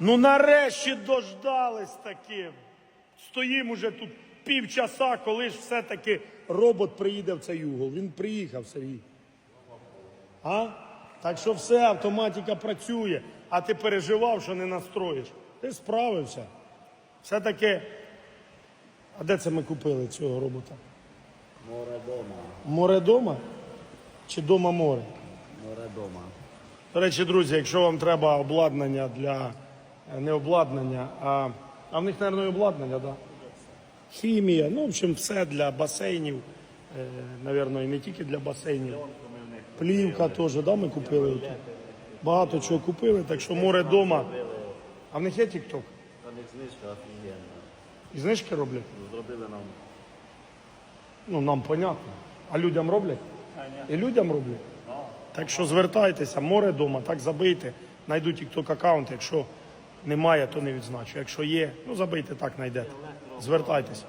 Ну нарешті дождались таки. Стоїмо уже тут півчаса, коли ж все-таки робот приїде в цей угол. Він приїхав, Сергій. А? Так що все, автоматика працює, а ти переживав, що не настроїш. Ти справився. Все-таки. А де це ми купили цього робота? Море дома. Море дома? Чи дома море? Море дома. До речі, друзі, якщо вам треба обладнання для не обладнання, а, а в них, мабуть, і обладнання, так? Да? Хімія, ну, в общем, все для басейнів, е, мабуть, і не тільки для басейнів. Плівка теж, да, ми купили тут. Багато чого купили, так що море дома. А в них є тік-ток? Та них знижка офігенна. І знижки роблять? Зробили нам. Ну, нам понятно. А людям роблять? І людям роблять. Так що звертайтеся, море дома, так забийте, знайду тікток аккаунт. Якщо немає, то не відзначу. Якщо є, ну забийте так, знайдете. Звертайтесь.